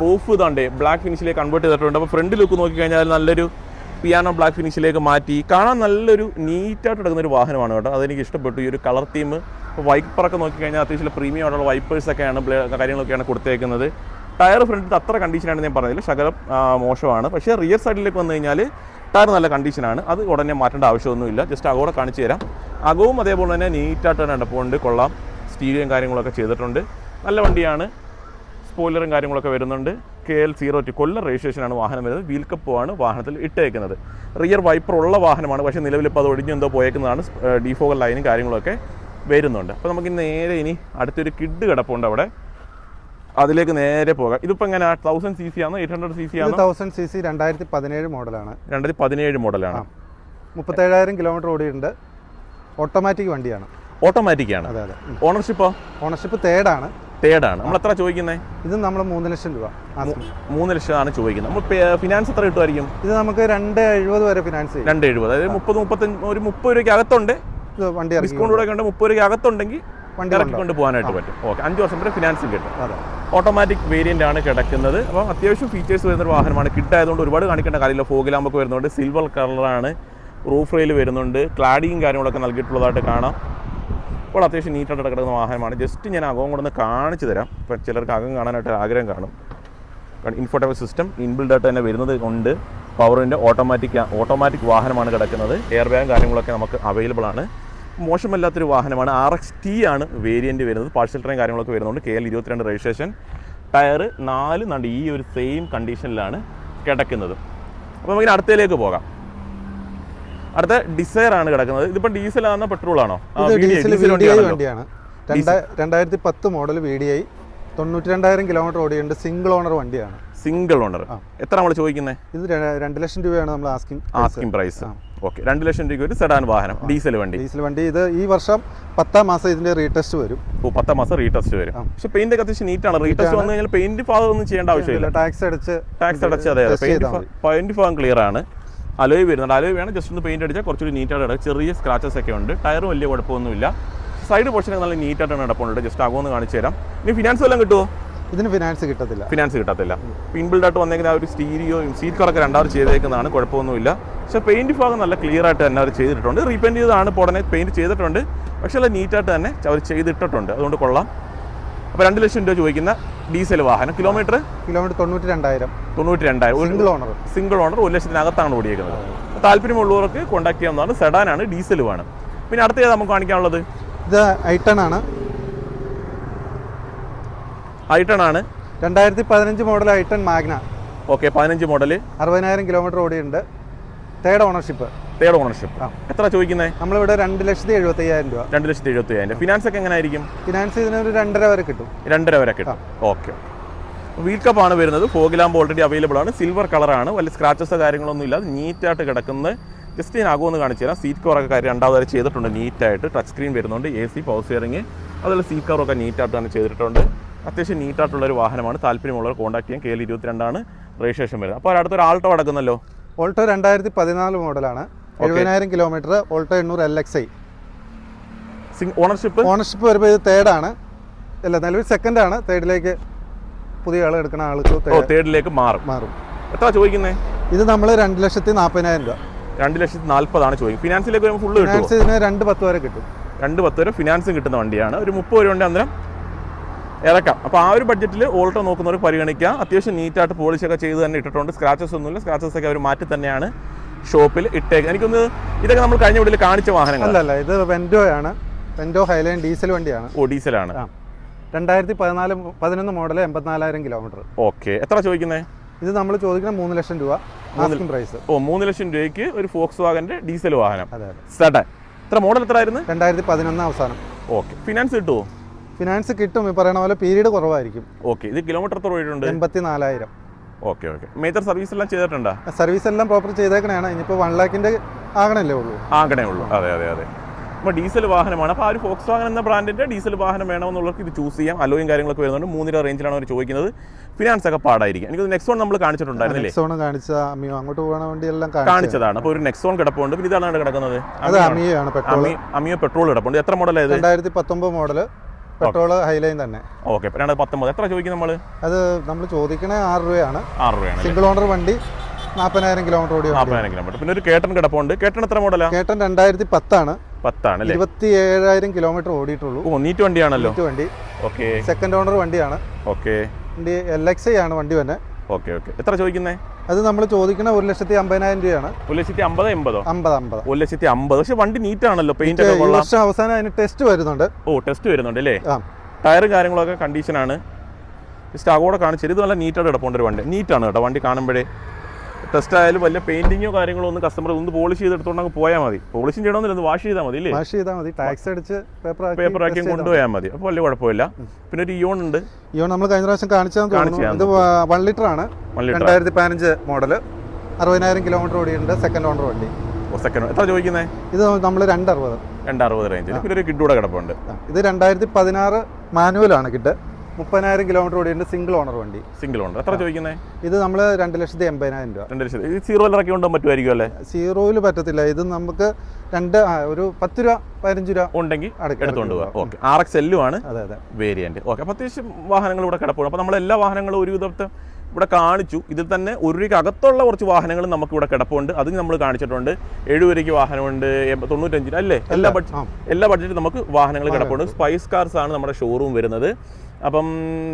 റൂഫ് ഇതാണ്ടേ ബ്ലാക്ക് ഫിനിഷിലേക്ക് കൺവേർട്ട് ചെയ്തിട്ടുണ്ട്. അപ്പോൾ ഫ്രണ്ട് ലുക്ക് നോക്കി കഴിഞ്ഞാൽ നല്ലൊരു പിയാനോ ബ്ലാക്ക് ഫിനിഷിലേക്ക് മാറ്റി. കാണാൻ നല്ലൊരു നീറ്റായിട്ട് എടുക്കുന്ന ഒരു വാഹനമാണ് കേട്ടോ. അതെനിക്ക് ഇഷ്ടപ്പെട്ടു. ഈ ഒരു കളർ തീം വൈപ്പറൊക്കെ നോക്കിക്കഴിഞ്ഞാൽ അത്യാവശ്യം പ്രീമിയം ആയിട്ടുള്ള വൈപ്പേഴ്സൊക്കെയാണ് കാര്യങ്ങളൊക്കെയാണ് കൊടുത്തേക്കുന്നത്. ടയർ ഫ്രണ്ടിൽ അത്ര കണ്ടീഷനാണ് ഞാൻ പറഞ്ഞതിൽ ശകലം മോശമാണ്. പക്ഷേ റിയർ സൈഡിലേക്ക് വന്നു കഴിഞ്ഞാൽ ടയർ നല്ല കണ്ടീഷനാണ് അത് ഉടനെ മാറ്റേണ്ട ആവശ്യമൊന്നുമില്ല. ജസ്റ്റ് അകോടെ കാണിച്ചു തരാം. അകവും അതേപോലെ തന്നെ നീറ്റായിട്ട് തന്നെ കിടപ്പുണ്ട് കൊള്ളാം. സ്റ്റീരിയും കാര്യങ്ങളൊക്കെ ചെയ്തിട്ടുണ്ട്. നല്ല വണ്ടിയാണ്. സ്പോയിലറും കാര്യങ്ങളൊക്കെ വരുന്നുണ്ട്. K L zero two Kollam രജിസ്ട്രേഷനാണ് വാഹനം വരുന്നത്. വീൽ കപ്പുമാണ് വാഹനത്തിൽ ഇട്ടേക്കുന്നത്. റിയർ വൈപ്പർ ഉള്ള വാഹനമാണ് പക്ഷേ നിലവിലിപ്പോൾ അത് ഒഴിഞ്ഞെന്തോ എന്തോ പോയേക്കുന്നതാണ്. ഡിഫോഗൽ ലൈനും കാര്യങ്ങളൊക്കെ വരുന്നുണ്ട്. അപ്പോൾ നമുക്ക് നേരെ ഇനി അടുത്തൊരു കിഡ് കിടപ്പുണ്ട് അവിടെ. അതിലേക്ക് നേരെ പോകാം. ഇതിപ്പോൾ എങ്ങനെ? തൗസൻഡ് സി സി ആണോ? എയ്റ്റ് ഹൺഡ്രഡ് സി സി ആണോ? തൗസൻഡ് സി സി രണ്ടായിരത്തി പതിനേഴ് മോഡലാണ്. രണ്ടായിരത്തി പതിനേഴ് മോഡലാണ് മുപ്പത്തേഴായിരം കിലോമീറ്റർ ഓടിയിട്ടുണ്ട്. ഓട്ടോമാറ്റിക് വണ്ടിയാണ്. ഓട്ടോമാറ്റിക് ആണ്. അതെ അതെ. ഓണർഷിപ്പോ? ഓണർഷിപ്പ് തേർഡാണ്. തേർഡാണ്. നമ്മൾ എത്ര ചോദിക്കുന്നത് ഇത് നമ്മൾ മൂന്ന് ലക്ഷം രൂപ. മൂന്ന് ലക്ഷമാണ് ചോദിക്കുന്നത്. നമ്മൾ ഫിനാൻസ് എത്ര കിട്ടുമായിരിക്കും? ഇത് നമുക്ക് രണ്ട് എഴുപത് വരെ ഫിനാൻസ് രണ്ട് എഴുപത്. അതായത് മുപ്പത് മുപ്പത്തഞ്ച് ഒരു മുപ്പത് രൂപയ്ക്ക് അകത്തുണ്ട്. വണ്ടി ഡിസ്കൗണ്ട് കൂടെ ഉണ്ട് മുപ്പത് രൂപയ്ക്ക് അകത്തുണ്ടെങ്കിൽ വണ്ടി ഇറക്കി കൊണ്ട് പോകാനായിട്ട് പറ്റും. ഓക്കെ അഞ്ച് വർഷം വരെ ഫിനാൻസും കിട്ടും. ഓട്ടോമാറ്റിക് വേരിയന്റ് ആണ് കിടക്കുന്നത്. അപ്പം അത്യാവശ്യം ഫീച്ചേഴ്സ് വരുന്ന ഒരു വാഹനമാണ്. കിട്ടായതുകൊണ്ട് ഒരുപാട് കാണിക്കേണ്ട കാര്യമില്ല. ഫോഗിലാമ്പൊക്കെ വരുന്നുണ്ട് സിൽവർ കളറാണ് റൂഫ് റെയിൽ വരുന്നുണ്ട്. ക്ലാഡിയും കാര്യങ്ങളൊക്കെ നൽകിയിട്ടുള്ളതായിട്ട് കാണാം. അപ്പോൾ അത്യാവശ്യം നീറ്റായിട്ട് കിടക്കുന്ന വാഹനമാണ്. ജസ്റ്റ് ഞാൻ അകവും കൊണ്ടൊന്ന് കാണിച്ചു തരാം. ഇപ്പം ചിലർക്ക് അകം കാണാനായിട്ട് ആഗ്രഹം കാണും. ഇൻഫോർട്ടബിൾ സിസ്റ്റം ഇൻബിൽഡായിട്ട് തന്നെ വരുന്നത് കൊണ്ട് പവറിന്റെ ഓട്ടോമാറ്റിക് ഓട്ടോമാറ്റിക് വാഹനമാണ് കിടക്കുന്നത്. എയർ ബാഗും കാര്യങ്ങളൊക്കെ നമുക്ക് അവൈലബിൾ ആണ്. മോശമല്ലാത്തൊരു വാഹനമാണ്. ആർ എക്സ് ടി ആണ് വേരിയന്റ് വരുന്നത്. പാർസൽ ട്രെയിൻ കാര്യങ്ങളൊക്കെ വരുന്നുണ്ട്. കെ എൽ ഇരുപത്തിരണ്ട് രജിസ്ട്രേഷൻ ടയർ നാല് നണ്ട് ഈ ഒരു സെയിം കണ്ടീഷനിലാണ് കിടക്കുന്നത്. അപ്പോൾ നമുക്കിനി അടുത്തയിലേക്ക് പോകാം. അടുത്ത ഡിസയർ ആണ് കിടക്കുന്നത്. ഇതിപ്പോൾ ഡീസൽ ആണോ പെട്രോൾ ആണോ. വണ്ടിയാണ് രണ്ടായിരത്തി പത്ത് മോഡൽ വി ഡി ഐ തൊണ്ണൂറ്റി രണ്ടായിരം കിലോമീറ്റർ ഓടിയുണ്ട് സിംഗിൾ ഓണർ വണ്ടിയാണ്. സിംഗിൾ ഓണർ എത്ര നമ്മൾ ചോദിക്കുന്നത് ഇത് രണ്ട് ലക്ഷം രൂപയാണ് നമ്മൾ ആസ്കിങ് ആസ്കിംഗ് പ്രൈസ് ഓക്കെ രണ്ട് ലക്ഷം രൂപയ്ക്ക് ഒരു സെഡാൻ വാഹനം. ഡീസൽ വണ്ടി. ഡീസൽ വണ്ടി. ഇത് ഈ വർഷം പത്താം മാസം ഇതിന്റെ റീടെസ്റ്റ് വരും. ഓ പത്താം മാസം റീടെസ്റ്റ് വരും. പക്ഷെ പെയിന്റ് ഒക്കെ അത്യാവശ്യം നീറ്റാണ് റീടെസ്റ്റ് വന്നു കഴിഞ്ഞാൽ പെയിന്റ് ഭാഗം ഒന്നും ചെയ്യേണ്ട ആവശ്യമില്ല. ടാക്സ് അടച്ച് ടാക്സ് അടച്ച് അതെ. പെയിന്റ് ഭാഗം ക്ലിയർ ആണ്. അലോയ് വരുന്നുണ്ട് അലോയ് വേണം ജസ്റ്റ് ഒന്ന് പെയിന്റ് അടിച്ചാൽ കുറച്ചുകൂടി നീറ്റായിട്ട് കിടക്കും. ചെറിയ സ്ക്രാച്ചസ് ഒക്കെ ഉണ്ട്. ടയറും വലിയ കുഴപ്പമൊന്നുമില്ല. സൈഡ് പോർഷനൊക്കെ നല്ല നീറ്റായിട്ടാണ് കിടപ്പുണ്ട്. ജസ്റ്റ് അകമൊന്ന് കാണിച്ചു തരാം. ഇനി ഫിനാൻസ് വല്ലതും കിട്ടുമോ ഇതിന് ഫിനാൻസ് കിട്ടത്തില്ല. ഫിനാൻസ് കിട്ടത്തില്ല. ഇൻബിൽഡ് ആയിട്ട് വന്നേക്കുന്ന ആ ഒരു സ്റ്റീരിയോ സീറ്റ് കറൊക്കെ രണ്ടാമത് ചെയ്തേക്കുന്നതാണ്. കുഴപ്പമൊന്നുമില്ല. പക്ഷെ പെയിന്റ് ഭാഗം നല്ല ക്ലിയർ ആയിട്ട് തന്നെ അവർ ചെയ്തിട്ടുണ്ട്. റീപെയിന്റ് ചെയ്തതാണ് ഉടനെ പെയിന്റ് ചെയ്തിട്ടുണ്ട്. പക്ഷെ നല്ല നീറ്റായിട്ട് തന്നെ അവർ ചെയ്തിട്ടിട്ടുണ്ട്. അതുകൊണ്ട് കൊള്ളാം. അപ്പോൾ രണ്ട് ലക്ഷം രൂപ ചോദിക്കുന്ന ഡീസൽ വാഹനം. കിലോമീറ്റർ? കിലോമീറ്റർ തൊണ്ണൂറ്റി രണ്ടായിരം തൊണ്ണൂറ്റി രണ്ടായിരം സിംഗിൾ ഓണർ സിംഗിൾ ഓണർ ഒരു ലക്ഷത്തിനകത്താണ് ഓടിയേക്കുന്നത്. താല്പര്യമുള്ളവർക്ക് കോൺടാക്ട് ചെയ്യാവുന്നതാണ്. സെഡാനാണ് ഡീസൽ വേണം. പിന്നെ അടുത്ത ഏതാ നമുക്ക് കാണിക്കാനുള്ളത്? ഇത് ഐട്ടൺ ആണ്. ഐട്ടൺ ആണ്. രണ്ടായിരത്തി പതിനഞ്ച് model i ten Magna okay പതിനഞ്ച് മോഡൽ അറുപതിനായിരം കിലോമീറ്റർ ഓടിയുണ്ട് തേർഡ് ഓണർഷിപ്പ് തേർഡ് ഓണർഷിപ്പ് എത്ര ചോദിക്കുന്നത് നമ്മളിവിടെ രണ്ട് ലക്ഷത്തി എഴുപത്തി അയ്യായിരം രൂപ. രണ്ട് ലക്ഷത്തി എഴുപത്തി അയ്യായിരം ഫിനാൻസ് ഒക്കെ എങ്ങനെ ആയിരിക്കും ഫിനാൻസ് ഇതിനൊരു രണ്ടര വരെ കിട്ടും. രണ്ടര വരെ കിട്ടും. ഓക്കെ വീൽ കപ്പ് ആണ് വരുന്നത്. ഫോഗിലാമ്പ് ഓൾറെഡി അവൈലബിൾ ആണ്. സിൽവർ കളറാണ് വലിയ സ്ക്രാച്ചസോ കാര്യങ്ങളൊന്നും ഇല്ലാതെ നീറ്റായിട്ട് കിടക്കുന്നത് ജസ്റ്റ് ഞാൻ ആകുമെന്ന് കാണിച്ചു തരാം. സീറ്റ് കവറൊക്കെ കാര്യം രണ്ടാമത് വരെ ചെയ്തിട്ടുണ്ട് നീറ്റായിട്ട് ടച്ച് സ്ക്രീൻ വരുന്നുണ്ട്. എ സി പവർ സ്റ്റിയറിംഗ് അതുപോലെ സീറ്റ് കവറൊക്കെ നീറ്റായിട്ട് തന്നെ ചെയ്തിട്ടുണ്ട്. അത്യാവശ്യം നീറ്റായിട്ടുള്ള ഒരു വാഹനമാണ്. താല്പര്യമുള്ളവർ കോൺടാക്ട് ചെയ്യാൻ കെ എൽ ഇരുപത്തിരണ്ടാണ്. രജിസ്ട്രേഷൻ വരുന്നത്. അപ്പോൾ അടുത്തൊരു ആൾട്ടോ അടക്കുന്നല്ലോ? ഓൾട്ടോ രണ്ടായിരത്തി പതിനാല് മോഡലാണ് എഴുപതിനായിരം കിലോമീറ്റർ ഓൾട്ടോ എണ്ണൂറ് L X I ownership ownership വരുമ്പോൾ ഇത് തേർഡാണ് അല്ല നിലവിൽ സെക്കൻഡ് ആണ്. തേർഡിലേക്ക് പുതിയ ആൾ എടുക്കുന്ന ആൾക്ക് തേർഡിലേക്ക് മാറും. മാറും. എത്ര ചോദിക്കുന്നത് ഇത് നമ്മൾ രണ്ട് ലക്ഷത്തി നാൽപ്പതിനായിരം രൂപ. രണ്ട് ലക്ഷത്തി നാൽപ്പതാണ് ചോദിക്കും ഫിനാൻസിലേക്ക് വരുമ്പോൾ ഫുള്ള് ഫിനാൻസ് ഇതിന് രണ്ട് പത്ത് വരെ കിട്ടും. രണ്ട് പത്ത് വരെ ഫിനാൻസും കിട്ടുന്ന വണ്ടിയാണ്. ഒരു മുപ്പത് രൂപ കൊണ്ട് അന്നേരം ഇറക്കാം. അപ്പോൾ ആ ഒരു ബഡ്ജറ്റിൽ ഓൾട്ടോ നോക്കുന്നവർ പരിഗണിക്കാം. അത്യാവശ്യം നീറ്റായിട്ട് പോളിഷൊക്കെ ചെയ്ത് തന്നെ ഇട്ടിട്ടുണ്ട്. സ്ക്രാച്ചസ് ഒന്നുമില്ല. സ്ക്രാച്ചസ് ഒക്കെ അവർ മാറ്റി തന്നെയാണ്. ഷോപ്പിൽ ഇട്ടേക്ക്. എനിക്കൊന്ന് ഇതൊക്കെ നമ്മൾ കഴിഞ്ഞ വീട്ടിൽ കാണിച്ച വാഹനങ്ങൾ അല്ല അല്ല ഇത് വെൻഡോ ആണ്. വെൻഡോ ഹൈലൈൻ ഡീസൽ വണ്ടിയാണ്. ഓ ഡീസലാണ് രണ്ടായിരത്തി പതിനാല് പതിനൊന്ന് മോഡൽ എൺപത്തിനാലായിരം കിലോമീറ്റർ ഓക്കെ. എത്ര ചോദിക്കുന്നത് ഇത് നമ്മൾ ചോദിക്കുന്ന മൂന്ന് ലക്ഷം രൂപ. പ്രൈസ് ഓ മൂന്ന് ലക്ഷം രൂപയ്ക്ക് ഒരു ഫോക്സ് വാഗന്റെ ഡീസൽ വാഹനം. സെഡൻ എത്ര മോഡൽ എത്ര ആയിരുന്നു രണ്ടായിരത്തി പതിനൊന്ന് അവസാനം. ഓക്കെ. ഫിനാൻസ് കിട്ടുമോ ഫിനാൻസ് കിട്ടും. ഈ പറയുന്ന പോലെ പീരീഡ് കുറവായിരിക്കും. ഓക്കെ. ഇത് കിലോമീറ്റർ എത്ര പോയിട്ടുണ്ട്? എൺപത്തി നാലായിരം ഓക്കെ ഓക്കെ. മേജർ സർവീസ് എല്ലാം ചെയ്തിട്ടുണ്ടോ? സർവീസ് എല്ലാം പ്രോപ്പർ ചെയ്തേക്കണയാണ് ഇനിയിപ്പോൾ വൺ ലാക്കിന്റെ ആകണല്ലേ ഉള്ളൂ. ആകണേ ഉള്ളൂ. അതെ അതെ അതെ. അപ്പോൾ ഡീസൽ വാഹനമാണ്. അപ്പോൾ ആ ഒരു ഫോക്സ് വാഗൻ എന്ന ബ്രാൻഡിന്റെ ഡീസൽ വാഹനം വേണമെന്നുള്ളവർക്ക് ഇത് ചൂസ് ചെയ്യാം. അലോയും കാര്യങ്ങളൊക്കെ വരുന്നുണ്ട്. മൂന്നിര റേഞ്ചിലാണ് അവർ ചോദിക്കുന്നത്. ഫിനാൻസ് ഒക്കെ പാടായിരിക്കും. എനിക്ക് നെക്സ്റ്റ് വൺ നമ്മൾ കാണിച്ചിട്ടുണ്ടായിരുന്നില്ലേ? നെക്സോൺ കാണിച്ച അമിയോ അങ്ങോട്ട് പോകുന്ന വണ്ടിയെല്ലാം എല്ലാം കാണിച്ചതാണ്. അപ്പോൾ ഒരു നെക്സോൺ കിടപ്പുണ്ട്. പിന്നെ ഇതാണ് കിടക്കുന്നത്? അമിയോ പെട്രോൾ അമിയോ പെട്രോൾ കിടപ്പുണ്ട്. എത്ര മോഡലായത് രണ്ടായിരത്തി പത്തൊമ്പത് മോഡൽ പെട്രോൾ ഹൈലൈൻ തന്നെ. ഓക്കെ രണ്ട് പത്തൊമ്പത് എത്ര ചോദിക്കും നമ്മൾ അത് നമ്മൾ ചോദിക്കണേ ആറ് രൂപയാണ്. ആറ് രൂപയാണ് സിംഗിൾ ഓണർ വണ്ടി നാൽപ്പതിനായിരം കിലോമീറ്റർ ഓടി നാൽപ്പതിനായിരം കിലോമീറ്റർ. പിന്നെ ഒരു കേട്ടൻ കിടപ്പുണ്ട്. കേട്ടൻ എത്ര മോഡലാ കേട്ടൻ രണ്ടായിരത്തി പത്താണ്. പത്താണ് ഇരുപത്തി ഏഴായിരം കിലോമീറ്റർ ഓടിയിട്ടുള്ളൂ. ഓ നീറ്റ് വണ്ടിയാണല്ലോ. നീറ്റ് വണ്ടി. ഓക്കെ. സെക്കൻഡ് ഓണർ വണ്ടിയാണ്. ഓക്കെ. വണ്ടി എൽ എക്സ് ആണ് വണ്ടി തന്നെ. Okay okay. എത്ര ചോദിക്കുന്നേ? അത് നമ്മൾ ചോദിക്കണ ഒരു ലക്ഷത്തി അമ്പതിനായിരം രൂപയാണ്. ഒരു ലക്ഷത്തി അമ്പത് എൺപതോ? അമ്പത് അമ്പത്. ഒരു ലക്ഷത്തി അമ്പത്. പക്ഷെ വണ്ടി നീറ്റ് ആണല്ലോ പെയിന്റ് ഒക്കെ കൊള്ളാം. വർഷം അവസാനം അതിന് ടെസ്റ്റ് വരുന്നുണ്ട്. ഓ ടെസ്റ്റ് വരുന്നുണ്ട് അല്ലേ? ടയറും കാര്യങ്ങളൊക്കെ കണ്ടീഷനാണ് ജസ്റ്റ് അകോടെ കാണിച്ചത് ഇത് നല്ല നീറ്റായിട്ട് കിടപ്പുണ്ട് ഒരു വണ്ടി. നീറ്റാണ് കേട്ടോ വണ്ടി കാണുമ്പോഴേ. ടെസ്റ്റ് ആയാലും വല്ല പെയിന്റിങ്ങോ കാര്യങ്ങളോ ഒന്നും കസ്റ്റമർ ഒന്ന് പോളിഷ് ചെയ്തെടുത്തോണ്ട് അങ്ങ് പോയാൽ മതി. പോളിഷിംഗ് ചെയ്യണമെന്നില്ല ഒന്ന് വാഷ് ചെയ്താൽ മതി ഇല്ലേ വാഷ് ചെയ്താൽ മതി. ടാക്സ് അടിച്ച് പേപ്പർ പേപ്പർ ആക്കി കൊണ്ടുപോയാൽ മതി. അപ്പോൾ വലിയ കുഴപ്പമില്ല. പിന്നെ ഒരു ഇയോൺ ഉണ്ട്. ഇയോൺ നമ്മൾ കഴിഞ്ഞ പ്രാവശ്യം കാണിച്ചാൽ തോന്നുന്നു. ഇത് വൺ ലിറ്റർ ആണ്. രണ്ടായിരത്തി പതിനഞ്ച് മോഡൽ അറുപതിനായിരം കിലോമീറ്റർ ഓടിയുണ്ട് സെക്കൻഡ് ഓണർ വണ്ടി. സെക്കൻഡ് എത്ര ചോദിക്കുന്നത് ഇത് നമ്മൾ രണ്ടറുപത്. രണ്ടറുപത് റേഞ്ചിൽ പിന്നെ ഒരു കിഡ് കൂടെ കിടപ്പുണ്ട് ഇത് രണ്ടായിരത്തി പതിനാറ് ആണ് കിട്ട്. മുപ്പതിനായിരം കിലോമീറ്റർ ഓടിയുണ്ട് സിംഗിൾ ഓണർ വണ്ടി. സിംഗിൾ ഓണർ എത്ര ചോദിക്കുന്നത് ഇത് നമ്മൾ രണ്ട് ലക്ഷത്തി എൺപതിനായിരം രൂപ. രണ്ട് ലക്ഷത്തി. ഇത് സീറോ ഇറക്കി കൊണ്ടുപോകാൻ പറ്റുമായിരിക്കും അല്ലേ? സീറോയിൽ പറ്റത്തില്ല. ഇത് നമുക്ക് രണ്ട് ഒരു പത്ത് രൂപ പതിനഞ്ച് രൂപ ഉണ്ടെങ്കിൽ എടുത്തുകൊണ്ട് പോകാം ഓക്കെ. ആർ എക്സ് എല്ലു ആണ് അതെ അതെ. Variant okay. അപ്പോൾ അത്യാവശ്യം വാഹനങ്ങൾ ഇവിടെ കിടപ്പുണ്ട്. അപ്പോൾ നമ്മൾ എല്ലാ വാഹനങ്ങളും ഒരു വിധത്തെ ഇവിടെ കാണിച്ചു. ഇതിൽ തന്നെ ഒരു രൂപയ്ക്ക് അകത്തുള്ള കുറച്ച് വാഹനങ്ങൾ നമുക്ക് ഇവിടെ കിടപ്പുണ്ട്. അത് നമ്മൾ കാണിച്ചിട്ടുണ്ട്. ഏഴ് രൂപയ്ക്ക് വാഹനമുണ്ട്. തൊണ്ണൂറ്റഞ്ചിന് അല്ലേ? എല്ലാ ബഡ്ജറ്റ് എല്ലാ ബഡ്ജറ്റിലും നമുക്ക് വാഹനങ്ങൾ കിടപ്പുണ്ട്. സ്പൈസ് കാർസ് ആണ് നമ്മുടെ ഷോറൂം വരുന്നത്. അപ്പം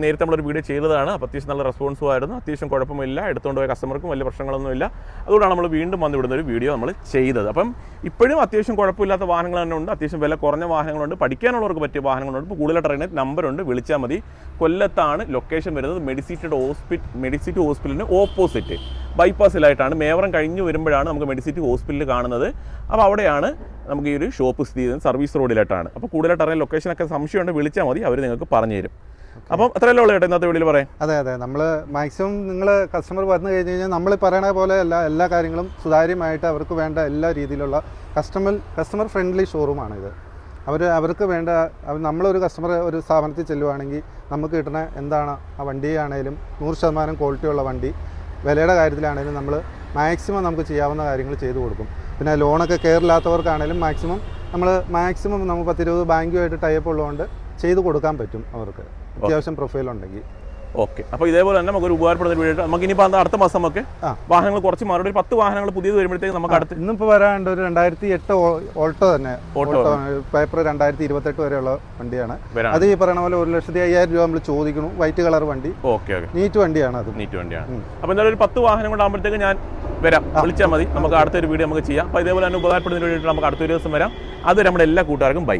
നേരത്തെ നമ്മളൊരു വീഡിയോ ചെയ്തതാണ്. അപ്പോൾ അത്യാവശ്യം നല്ല റെസ്പോൺസും ആയിരുന്നു. അത്യാവശ്യം കുഴപ്പമില്ല. എടുത്തുകൊണ്ട് പോയ കസ്റ്റമർക്കും വലിയ പ്രശ്നങ്ങളൊന്നുമില്ല അതുകൊണ്ടാണ് നമ്മൾ വീണ്ടും വന്ന് വിടുന്ന ഒരു വീഡിയോ നമ്മൾ ചെയ്തത്. അപ്പം ഇപ്പോഴും അത്യാവശ്യം കുഴപ്പമില്ലാത്ത വാഹനങ്ങൾ തന്നെ ഉണ്ട്. അത്യാവശ്യം വില കുറഞ്ഞ വാഹനങ്ങളുണ്ട്. പഠിക്കാനുള്ളവർക്ക് പറ്റിയ വാഹനങ്ങളുണ്ട്. ഇപ്പോൾ കൂടുതൽ ട്രെയിനിൽ നമ്പറുണ്ട്. വിളിച്ചാൽ മതി. കൊല്ലത്താണ് ലൊക്കേഷൻ വരുന്നത്. മെഡിസിറ്റഡ് ഹോസ്പിറ്റൽ മെഡിസിറ്റി ഹോസ്പിറ്റലിന് ഓപ്പോസിറ്റ് ബൈപ്പാസിലായിട്ടാണ് മേവറം കഴിഞ്ഞ് വരുമ്പോഴാണ് നമുക്ക് മെഡിസിറ്റി ഹോസ്പിറ്റൽ കാണുന്നത്. അപ്പോൾ അവിടെയാണ് നമുക്ക് ഈ ഒരു ഷോപ്പ് സ്ഥിതി ചെയ്യുന്നത്. സർവീസ് റോഡിലായിട്ടാണ്. അപ്പോൾ കൂടുതലായിട്ട് അറിയാൻ ലൊക്കേഷനൊക്കെ സംശയമുണ്ട്. വിളിച്ചാൽ മതി. അവർ നിങ്ങൾക്ക് പറഞ്ഞു തരും അപ്പം അത്രയല്ലേ ഉള്ളൂ കേട്ടോ ഇന്നത്തെ വീഡിയോയിൽ പറയാം അതെ അതെ. നമ്മൾ മാക്സിമം നിങ്ങൾ കസ്റ്റമർ വന്നു കഴിഞ്ഞ് കഴിഞ്ഞാൽ നമ്മൾ പറയണ പോലെ എല്ലാ എല്ലാ കാര്യങ്ങളും സുതാര്യമായിട്ട് അവർക്ക് വേണ്ട എല്ലാ രീതിയിലുള്ള കസ്റ്റമർ കസ്റ്റമർ ഫ്രണ്ട്ലി ഷോറൂമാണ് ഇത്. അവർ അവർക്ക് വേണ്ട നമ്മളൊരു കസ്റ്റമർ ഒരു സ്ഥാപനത്തിൽ ചെല്ലുവാണെങ്കിൽ നമുക്ക് കിട്ടുന്ന എന്താണ് ആ വണ്ടിയാണേലും നൂറ് ശതമാനം ക്വാളിറ്റിയുള്ള വണ്ടി വിലയുടെ കാര്യത്തിലാണേലും നമ്മൾ മാക്സിമം നമുക്ക് ചെയ്യാവുന്ന കാര്യങ്ങൾ ചെയ്തു കൊടുക്കും. പിന്നെ ലോണൊക്കെ കയറില്ലാത്തവർക്കാണേലും മാക്സിമം നമ്മൾ മാക്സിമം നമുക്ക് പത്തിരുപത് ബാങ്കുമായിട്ട് ടൈപ്പ് ഉള്ളതുകൊണ്ട് ചെയ്തു കൊടുക്കാൻ പറ്റും അവർക്ക്. അത്യാവശ്യം പ്രൊഫൈൽ ഉണ്ടെങ്കിൽ. ഓക്കെ. അപ്പോൾ ഇതേപോലെ തന്നെ നമുക്ക് ഒരു ഉപകാരപ്പെടുന്ന വീഡിയോ നമുക്ക് ഇനിയിപ്പോൾ അടുത്ത മാസം നമുക്ക് ആ. വാഹനങ്ങൾ കുറച്ച് മാറി. ഒരു പത്ത് വാഹനങ്ങൾ പുതിയത് വരുമ്പോഴത്തേക്ക് നമുക്ക് അടുത്ത് ഇന്നിപ്പോൾ വരാണ്ട് ഒരു രണ്ടായിരത്തി എട്ട് ഓൾട്ടോ തന്നെ. ഓട്ടോ. പേപ്പർ രണ്ടായിരത്തി ഇരുപത്തെട്ട് വരെയുള്ള വണ്ടിയാണ്. അത് ഈ പറയുന്ന പോലെ ഒരു ലക്ഷത്തി അയ്യായിരം രൂപ നമ്മൾ ചോദിക്കണം വൈറ്റ് കളർ വണ്ടി. Okay okay. നീറ്റ് വണ്ടിയാണ് അത്. നീറ്റ് വണ്ടിയാണ്. അപ്പോൾ എന്തായാലും ഒരു പത്ത് വാഹനം കൊണ്ടാകുമ്പോഴത്തേക്ക് ഞാൻ വരാം. വിളിച്ചാൽ മതി. നമുക്ക് അടുത്തൊരു വീഡിയോ നമുക്ക് ചെയ്യാം. അപ്പോൾ ഇതേപോലെ തന്നെ ഉപകാരപ്പെടുന്ന വീഡിയോ നമുക്ക് അടുത്തൊരു ദിവസം വരാം. അത് നമ്മുടെ എല്ലാ കൂട്ടുകാർക്കും ബൈ.